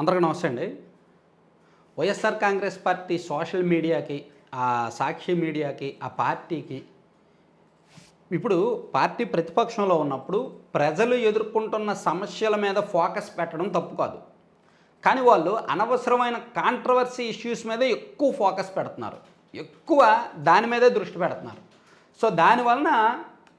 అందరికీ నమస్తే అండి. వైఎస్ఆర్ కాంగ్రెస్ పార్టీ సోషల్ మీడియాకి ఆ సాక్షి మీడియాకి ఆ పార్టీకి ఇప్పుడు పార్టీ ప్రతిపక్షంలో ఉన్నప్పుడు ప్రజలు ఎదుర్కొంటున్న సమస్యల మీద ఫోకస్ పెట్టడం తప్పు కాదు. కానీ వాళ్ళు అనవసరమైన కాంట్రవర్సీ ఇష్యూస్ మీద ఎక్కువ ఫోకస్ పెడుతున్నారు. ఎక్కువ దాని మీదే దృష్టి పెడుతున్నారు. సో దానివలన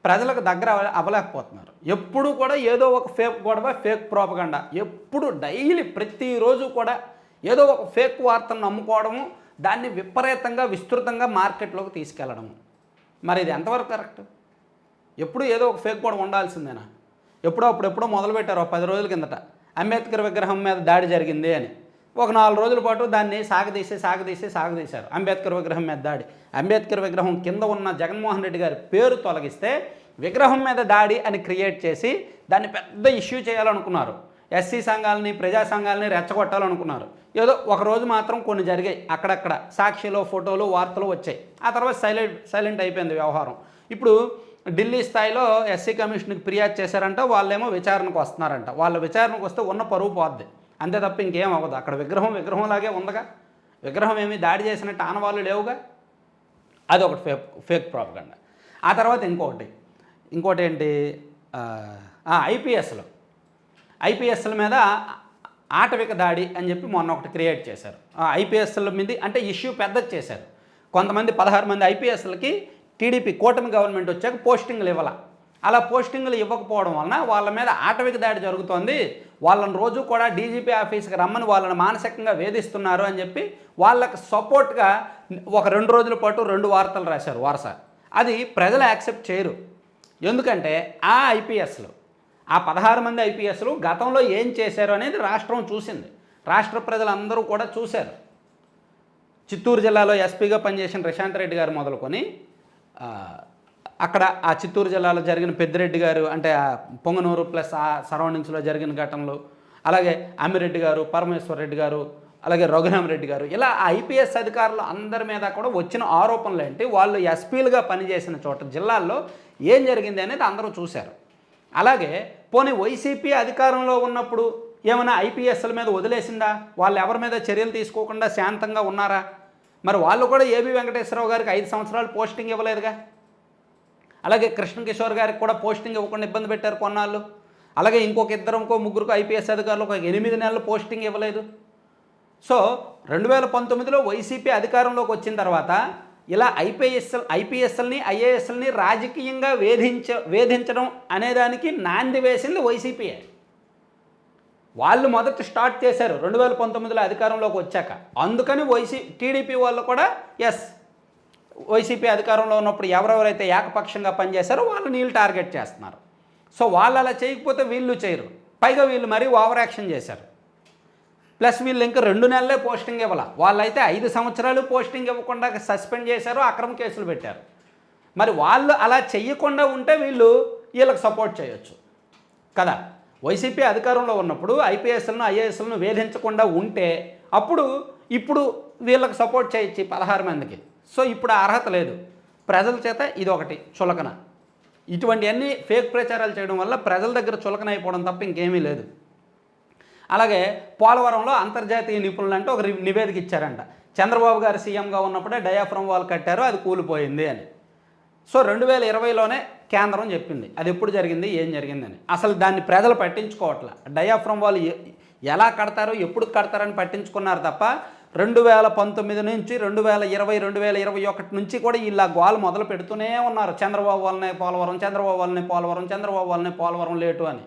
ప్రజలకు దగ్గర అవ్వలేకపోతున్నారు. ఎప్పుడు కూడా ఏదో ఒక ఫేక్ గొడవ ఫేక్ ప్రోపగండ. ఎప్పుడు డైలీ ప్రతిరోజు కూడా ఏదో ఒక ఫేక్ వార్తను నమ్ముకోవడము దాన్ని విపరీతంగా విస్తృతంగా మార్కెట్లోకి తీసుకెళ్ళడము. మరి ఇది ఎంతవరకు కరెక్ట్? ఎప్పుడు ఏదో ఒక ఫేక్ గొడవ ఉండాల్సిందేనా? ఎప్పుడో అప్పుడు ఎప్పుడో మొదలుపెట్టారు పది రోజుల కిందట. అంబేద్కర్ విగ్రహం మీద దాడి జరిగింది అని. ఒక నాలుగు రోజుల పాటు దాన్ని సాగదీసి సాగదీసి సాగదీశారు. అంబేద్కర్ విగ్రహం మీద దాడి. అంబేద్కర్ విగ్రహం కింద ఉన్న జగన్మోహన్ రెడ్డి గారి పేరు తొలగిస్తే విగ్రహం మీద దాడి అని క్రియేట్ చేసి దాన్ని పెద్ద ఇష్యూ చేయాలనుకున్నారు. ఎస్సీ సంఘాలని ప్రజా సంఘాలని రెచ్చగొట్టాలనుకున్నారు. ఏదో ఒకరోజు మాత్రం కొన్ని జరిగాయి. అక్కడక్కడ సాక్షిలో ఫోటోలు వార్తలు వచ్చాయి. ఆ తర్వాత సైలెంట్ సైలెంట్ అయిపోయింది వ్యవహారం. ఇప్పుడు ఢిల్లీ స్థాయిలో ఎస్సీ కమిషన్కి ఫిర్యాదు చేశారంట వాళ్ళేమో విచారణకు వస్తున్నారంట. వాళ్ళ విచారణకు వస్తే ఉన్న పరువు పోద్ది. అంతే తప్ప ఇంకేం అవ్వదు. అక్కడ విగ్రహం విగ్రహంలాగే ఉందగా. విగ్రహం ఏమి దాడి చేసినట్టు ఆనవాళ్ళు లేవుగా? అది ఒకటి ఫేక్ ఫేక్ ప్రాపగండ. ఆ తర్వాత ఇంకొకటి ఇంకోటి ఏంటి? ఐపీఎస్లు. ఐపీఎస్ల మీద ఆటవిక దాడి అని చెప్పి మొన్న ఒకటి క్రియేట్ చేశారు. ఐపీఎస్ల మీద అంటే ఇష్యూ పెద్దది చేశారు. కొంతమంది పదహారు మంది ఐపీఎస్లకి టీడీపీ కూటమి గవర్నమెంట్ వచ్చాక పోస్టింగ్లు ఇవ్వాలి. అలా పోస్టింగ్లు ఇవ్వకపోవడం వలన వాళ్ళ మీద ఆటవిక దాడి జరుగుతోంది. వాళ్ళని రోజు కూడా డీజీపీ ఆఫీస్కి రమ్మని వాళ్ళని మానసికంగా వేధిస్తున్నారు అని చెప్పి వాళ్ళకి సపోర్ట్గా ఒక రెండు రోజుల పాటు రెండు వార్తలు రాశారు వరుస. అది ప్రజలు యాక్సెప్ట్ చేయరు. ఎందుకంటే ఆ ఐపీఎస్లు ఆ పదహారు మంది ఐపీఎస్లు గతంలో ఏం చేశారు అనేది రాష్ట్రం చూసింది. రాష్ట్ర ప్రజలందరూ కూడా చూశారు. చిత్తూరు జిల్లాలో ఎస్పీగా పనిచేసిన ప్రశాంత్ రెడ్డి గారు మొదలుకొని అక్కడ ఆ చిత్తూరు జిల్లాలో జరిగిన పెద్దిరెడ్డి గారు అంటే ఆ పొంగనూరు ప్లస్ ఆ సరౌండింగ్స్లో జరిగిన ఘటనలు అలాగే అమ్మిరెడ్డి గారు పరమేశ్వర్ రెడ్డి గారు అలాగే రఘురామరెడ్డి గారు ఇలా ఐపీఎస్ అధికారులు అందరి మీద కూడా వచ్చిన ఆరోపణలు ఏంటి? వాళ్ళు ఎస్పీలుగా పనిచేసిన చోట జిల్లాల్లో ఏం జరిగింది అనేది అందరూ చూశారు. అలాగే పోనీ వైసీపీ అధికారంలో ఉన్నప్పుడు ఏమైనా ఐపీఎస్ల మీద వదిలేసిందా? వాళ్ళు ఎవరి మీద చర్యలు తీసుకోకుండా శాంతంగా ఉన్నారా? మరి వాళ్ళు కూడా ఏబి వెంకటేశ్వరరావు గారికి ఐదు సంవత్సరాలు పోస్టింగ్ ఇవ్వలేదుగా? అలాగే కృష్ణ కిషోర్ గారికి కూడా పోస్టింగ్ ఇవ్వకుండా ఇబ్బంది పెట్టారు కొన్నాళ్ళు. అలాగే ఇంకొక ఇద్దరుకో ముగ్గురుకో ఐపీఎస్ అధికారులు ఒక ఎనిమిది నెలలు పోస్టింగ్ ఇవ్వలేదు. సో రెండు వేల పంతొమ్మిదిలో వైసీపీ అధికారంలోకి వచ్చిన తర్వాత ఇలా ఐపీఎస్ ఐపీఎస్ఎల్ని ఐఏఎస్ఎల్ని రాజకీయంగా వేధించ వేధించడం అనేదానికి నాంది వేసింది వైసీపీయే వాళ్ళు మొదట స్టార్ట్ చేశారు రెండు వేల పంతొమ్మిదిలో అధికారంలోకి వచ్చాక. అందుకని వైసీ టీడీపీ వాళ్ళు కూడా ఎస్ వైసీపీ అధికారంలో ఉన్నప్పుడు ఎవరెవరైతే ఏకపక్షంగా పనిచేశారో వాళ్ళు నీళ్ళు టార్గెట్ చేస్తున్నారు. సో వాళ్ళు అలా చేయకపోతే వీళ్ళు చేయరు. పైగా వీళ్ళు మరీ ఓవర్ యాక్షన్ చేశారు. ప్లస్ వీళ్ళు ఇంకా రెండు నెలలే పోస్టింగ్ ఇవ్వాల. వాళ్ళైతే ఐదు సంవత్సరాలు పోస్టింగ్ ఇవ్వకుండా సస్పెండ్ చేశారు అక్రమ కేసులు పెట్టారు. మరి వాళ్ళు అలా చెయ్యకుండా ఉంటే వీళ్ళు వీళ్ళకి సపోర్ట్ చేయొచ్చు. కదా? వైసీపీ అధికారంలో ఉన్నప్పుడు ఐపీఎస్లను ఐఏఎస్లను వేధించకుండా ఉంటే అప్పుడు ఇప్పుడు వీళ్ళకి సపోర్ట్ చేయొచ్చు పదహారు మందికి. సో ఇప్పుడు ఆ అర్హత లేదు. ప్రజల చేత ఇది ఒకటి చులకన. ఇటువంటివన్నీ ఫేక్ ప్రచారాలు చేయడం వల్ల ప్రజల దగ్గర చులకన అయిపోవడం తప్ప ఇంకేమీ లేదు. అలాగే పోలవరంలో అంతర్జాతీయ నిపుణులు అంటే ఒక నివేదిక ఇచ్చారంట. చంద్రబాబు గారు సీఎంగా ఉన్నప్పుడే డయాఫ్రమ్ వాల్ కట్టారు అది కూలిపోయింది అని. సో రెండు వేల ఇరవైలోనే కేంద్రం చెప్పింది. అది ఎప్పుడు జరిగింది ఏం జరిగిందని అసలు దాన్ని ప్రజలు పట్టించుకోవట్ల. డయాఫ్రమ్ వాల్ ఎలా కడతారు ఎప్పుడు కడతారని పట్టించుకున్నారు తప్ప రెండు వేల పంతొమ్మిది నుంచి రెండు వేల ఇరవై రెండు వేల ఇరవై ఒకటి నుంచి కూడా ఇలా గోల మొదలు పెడుతూనే ఉన్నారు. చంద్రబాబు వల్లనే పోలవరం చంద్రబాబు వల్లనే పోలవరం చంద్రబాబు వల్లనే పోలవరం లేటు అని.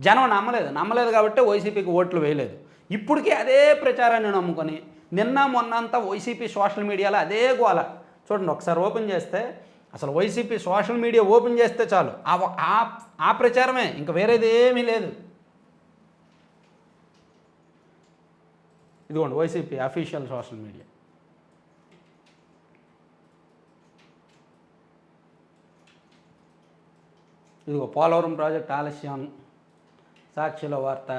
జనం నమ్మలేదు. నమ్మలేదు కాబట్టి వైసీపీకి ఓట్లు వేయలేదు. ఇప్పటికీ అదే ప్రచారాన్ని నమ్ముకొని నిన్న మొన్నంతా వైసీపీ సోషల్ మీడియాలో అదే గోల. చూడండి ఒకసారి ఓపెన్ చేస్తే అసలు వైసీపీ సోషల్ మీడియా ఓపెన్ చేస్తే చాలు. ఆ ఆ- ఆ ప్రచారమే. ఇంకా వేరేది ఏమీ లేదు. ఇదిగోండి వైసీపీ అఫీషియల్ సోషల్ మీడియా. ఇదిగో పోలవరం ప్రాజెక్ట్ ఆలస్యం సాక్షిలో వార్త.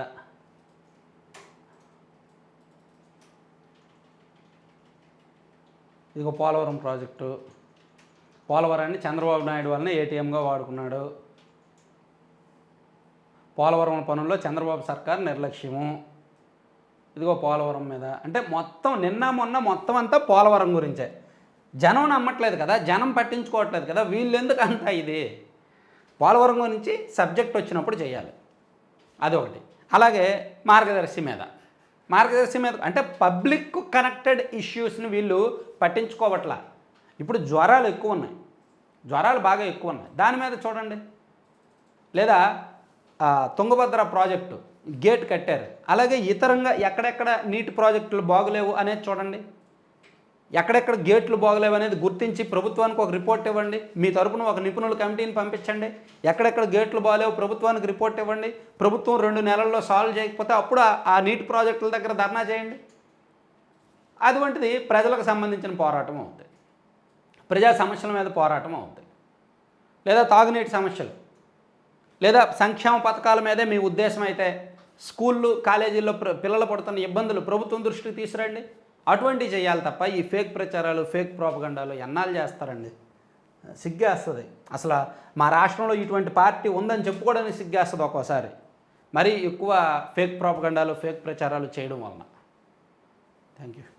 ఇదిగో పోలవరం ప్రాజెక్టు. పోలవరాన్ని చంద్రబాబు నాయుడు వలన ఏటీఎంగా వాడుకున్నాడు. పోలవరం పనుల్లో చంద్రబాబు సర్కార్ నిర్లక్ష్యము. ఇదిగో పోలవరం మీద. అంటే మొత్తం నిన్న మొన్న మొత్తం అంతా పోలవరం గురించే. జనం నమ్మట్లేదు కదా జనం పట్టించుకోవట్లేదు కదా వీళ్ళెందుకు అంతా ఇది? పోలవరం గురించి సబ్జెక్ట్ వచ్చినప్పుడు చేయాలి అదొకటి అలాగే మార్గదర్శి మీద. మార్గదర్శి మీద అంటే పబ్లిక్ కనెక్టెడ్ ఇష్యూస్ని వీళ్ళు పట్టించుకోవట్లా. ఇప్పుడు జ్వరాలు ఎక్కువ ఉన్నాయి. జ్వరాలు బాగా ఎక్కువ ఉన్నాయి. దాని మీద చూడండి. లేదా తుంగభద్ర ప్రాజెక్టు. గేట్ కట్టారు. అలాగే ఇతరంగా ఎక్కడెక్కడ నీటి ప్రాజెక్టులు బాగలేవు అనేది చూడండి. ఎక్కడెక్కడ గేట్లు బాగలేవు అనేది గుర్తించి ప్రభుత్వానికి ఒక రిపోర్ట్ ఇవ్వండి. మీ తరపున ఒక నిపుణుల కమిటీని పంపించండి. ఎక్కడెక్కడ గేట్లు బాగలేవు ప్రభుత్వానికి రిపోర్ట్ ఇవ్వండి. ప్రభుత్వం రెండు నెలల్లో సాల్వ్ చేయకపోతే అప్పుడు ఆ- నీటి ప్రాజెక్టుల దగ్గర ధర్నా చేయండి. అటువంటిది ప్రజలకు సంబంధించిన పోరాటం అవుతుంది ప్రజా సమస్యల మీద పోరాటం అవుతుంది లేదా తాగునీటి సమస్యలు. లేదా సంక్షేమ పథకాల మీదే మీ ఉద్దేశం అయితే స్కూళ్ళు కాలేజీల్లో ప్ర- పిల్లలు పడుతున్న ఇబ్బందులు ప్రభుత్వం దృష్టికి తీసుకురండి. అటువంటివి చేయాలి తప్ప ఈ ఫేక్ ప్రచారాలు ఫేక్ ప్రోపగండాలు ఎన్నాళ్ళు చేస్తారండి? సిగ్గేస్తుంది అసలు మా రాష్ట్రంలో ఇటువంటి పార్టీ ఉందని చెప్పుకోవడానికి సిగ్గేస్తుంది ఒక్కోసారి. మరీ ఎక్కువ ఫేక్ ప్రోపగండాలు ఫేక్ ప్రచారాలు చేయడం వలన. Thank you